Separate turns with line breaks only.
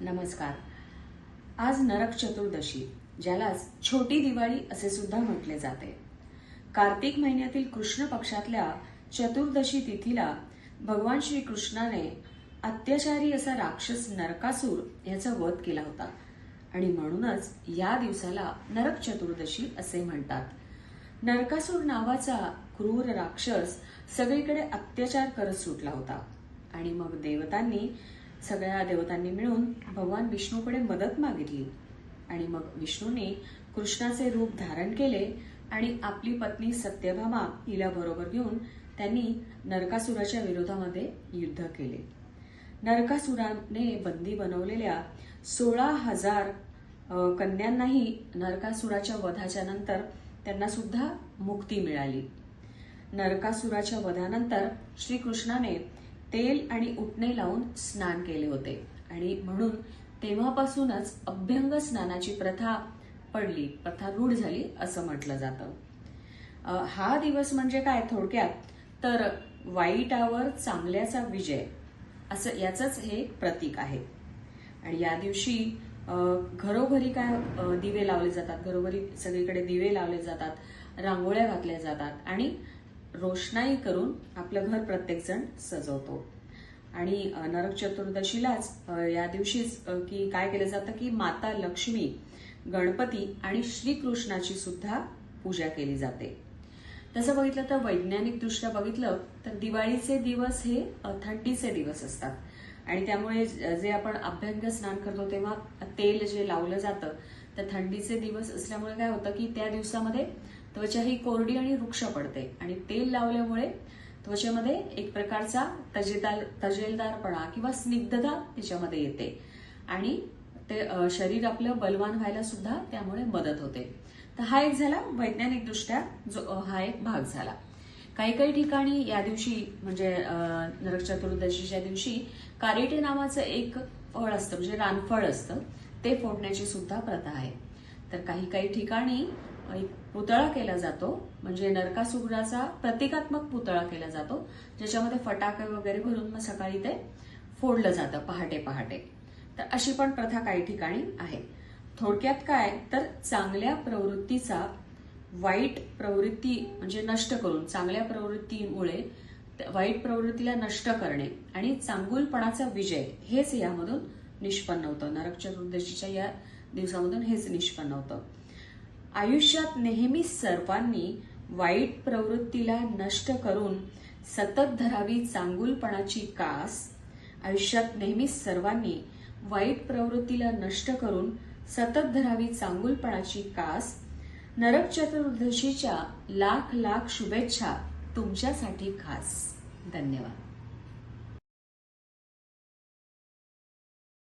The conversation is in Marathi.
नमस्कार. आज नरक चतुर्दशी ज्यालाच छोटी दिवाळी असे सुद्धा म्हटले जाते. कार्तिक महिन्यातील कृष्ण पक्षातल्या चतुर्दशी तिथीला भगवान श्री कृष्णाने अत्याचारी असा राक्षस नरकासूर याचा वध केला होता. आणि म्हणूनच या दिवसाला नरक चतुर्दशी असे म्हणतात. नरकासूर नावाचा क्रूर राक्षस सगळीकडे अत्याचार करत सुटला होता. आणि मग देवतांनी सगळ्या देवतांनी मिळून भगवान विष्णूकडे मदत मागितली. आणि मग विष्णूने कृष्णाचे रूप धारण केले आणि आपली पत्नी सत्यभामा हिला बरोबर घेऊन त्यांनी नरकासुराच्या विरोधामध्ये युद्ध केले. नरकासुराने बंदी बनवलेल्या सोळा हजार कन्यांनाही नरकासुराच्या वधाच्या नंतर त्यांना सुद्धा मुक्ती मिळाली. नरकासुराच्या वधानंतर श्रीकृष्णाने तेल आणि उटणे लावून स्नान केले होते. आणि म्हणून तेव्हापासूनच अभ्यंग स्नानाची प्रथा पडली प्रथा रूढ झाली असं म्हटलं जातं. हा दिवस म्हणजे काय थोडक्यात? तर वाईटावर चांगल्याचा विजय असं याचंच हे प्रतीक आहे. आणि या दिवशी घरोघरी काय दिवे लावले जातात घरोघरी सगळीकडे दिवे लावले जातात रांगोळ्या घातल्या जातात आणि रोषणाई करून आपलं घर प्रत्येकजण सजवतो. आणि नरक चतुर्दशीलाच या दिवशीच की काय केलं जातं की माता लक्ष्मी गणपती आणि श्रीकृष्णाची सुद्धा पूजा केली जाते. तसं बघितलं तर वैज्ञानिकदृष्ट्या बघितलं तर दिवाळीचे दिवस हे थंडीचे दिवस असतात. आणि त्यामुळे जे आपण अभ्यंग स्नान करतो तेव्हा तेल जे लावलं जातं तर थंडीचे दिवस असल्यामुळे काय होतं की त्या दिवसामध्ये त्वचा ही कोरडी आणि वृक्ष पडते आणि तेल लावल्यामुळे त्वचेमध्ये एक प्रकारचा तजेदार तजेलदारपणा किंवा स्निग्धता तिच्यामध्ये येते. आणि ते शरीर आपलं बलवान व्हायला सुद्धा त्यामुळे मदत होते. तर हा एक झाला वैज्ञानिक दृष्ट्या जो हा एक भाग झाला. काही काही ठिकाणी या दिवशी म्हणजे नरक चतुर्दशीच्या दिवशी कारेटे नावाचं एक फळ असतं म्हणजे रानफळ असतं ते फोडण्याची सुद्धा प्रथा आहे. तर काही काही ठिकाणी एक पुतळा केला जातो म्हणजे नरकासुराचा प्रतिकात्मक पुतळा केला जातो ज्याच्यामध्ये फटाके वगैरे भरून मग सकाळी ते फोडलं जातं पहाटे पहाटे. तर अशी पण प्रथा काही ठिकाणी आहे. थोडक्यात काय तर चांगल्या प्रवृत्तीचा वाईट प्रवृत्ती म्हणजे नष्ट करून चांगल्या प्रवृत्तीमुळे वाईट प्रवृत्तीला नष्ट करणे आणि चांगुलपणाचा विजय हेच यामधून निष्पन्न होतं. नरक चतुर्दशीच्या या दिवसामधून हेच निष्पन्न होतं. आयुष्यात नेहमी सर्वांनी वाईट प्रवृत्तीला नष्ट करून सतत धरावी चांगुलपणाची कास आयुष्यात नेहमी सर्वांनी वाईट प्रवृत्तीला नष्ट करून सतत धरावी चांगुलपणाची कास नरक चतुर्दशीच्या लाख लाख शुभेच्छा तुमच्यासाठी खास. धन्यवाद.